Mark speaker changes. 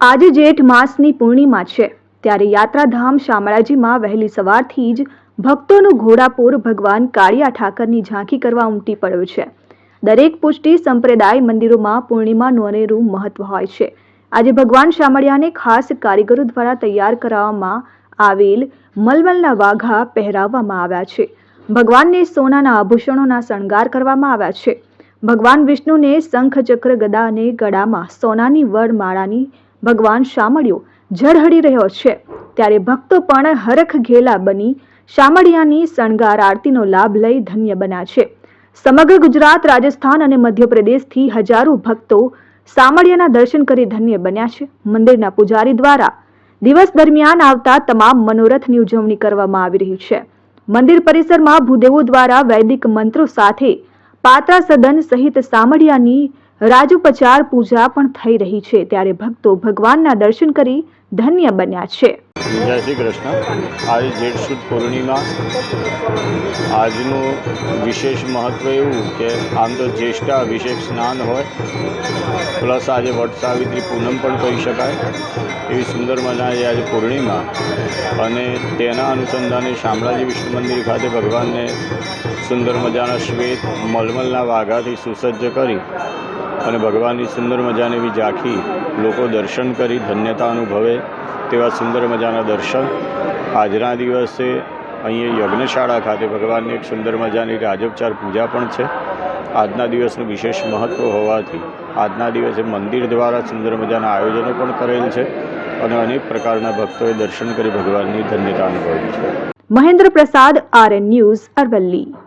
Speaker 1: આજે જેઠ માસની પૂર્ણિમા છે, ત્યારે યાત્રાધામ શામળાજીમાં વહેલી સવારથી જ ભક્તોનું ઘોડાપુર ભગવાન કાળિયા ઠાકરની ઝાંખી કરવા ઉમટી પડ્યો છે. દરેક પુષ્ટિ સંપ્રદાય મંદિરોમાં પૂર્ણિમાનું અનેરું મહત્વ હોય છે. આજે ભગવાન શામળિયાને ખાસ કારીગરો દ્વારા તૈયાર કરવામાં આવેલ મલમલના વાઘા પહેરાવવામાં આવ્યા છે. ભગવાનને સોનાના આભૂષણોના શણગાર કરવામાં આવ્યા છે. ભગવાન વિષ્ણુને શંખ ચક્ર ગદા અને ગળામાં સોનાની વડમાળાની ભગવાન શામળિયો ઝળહળી રહ્યો છે. ત્યારે ભક્તો પણ હરખ ઘેલા બની શામળિયાની શણગાર આરતીનો લાભ લઈ ધન્ય બન્યા છે. સમગ્ર ગુજરાત, રાજસ્થાન અને મધ્યપ્રદેશથી હજારો ભક્તો શામળિયાના દર્શન કરી ધન્ય બન્યા છે. મંદિરના પૂજારી દ્વારા દિવસ દરમિયાન આવતા તમામ મનોરથની ઉજવણી કરવામાં આવી રહી છે. મંદિર પરિસરમાં ભૂદેવો દ્વારા વૈદિક મંત્રો સાથે પાત્રા સદન સહિત સામડિયાની રાજોપચાર પૂજા પણ થઈ રહી છે. ત્યારે ભક્તો ભગવાનના દર્શન કરી ધન્ય બન્યા છે.
Speaker 2: જય શ્રી કૃષ્ણ. આજે જેઠ સુદ પૂર્ણિમા. આજનું વિશેષ મહત્ત્વ એવું કે આમ તો જ્યેષ્ઠા અભિષેક સ્નાન હોય, પ્લસ આજે વટ પૂનમ પણ કહી શકાય. એવી સુંદર મજાની આજે પૂર્ણિમા. અને તેના અનુસંધાને શામળાજી વિષ્ણુ મંદિર ખાતે ભગવાનને સુંદર મજાના શ્વેત, મલમલના વાઘાથી સુસજ્જ કરી અને ભગવાનની સુંદર મજાની એવી ઝાંખી લોકો દર્શન કરી ધન્યતા અનુભવે તેવા સુંદર મજાના દર્શન. આજના દિવસે અહીંયા યજ્ઞશાળા ખાતે ભગવાનની એક સુંદર મજાની રાજોપચાર પૂજા પણ છે. આજના દિવસનું વિશેષ મહત્ત્વ હોવાથી આજના દિવસે મંદિર દ્વારા સુંદર મજાના આયોજનો પણ કરેલ છે અને અનેક પ્રકારના ભક્તોએ દર્શન કરી ભગવાનની ધન્યતા અનુભવી છે.
Speaker 1: મહેન્દ્ર પ્રસાદ આરએન ન્યૂઝ, અરવલ્લી.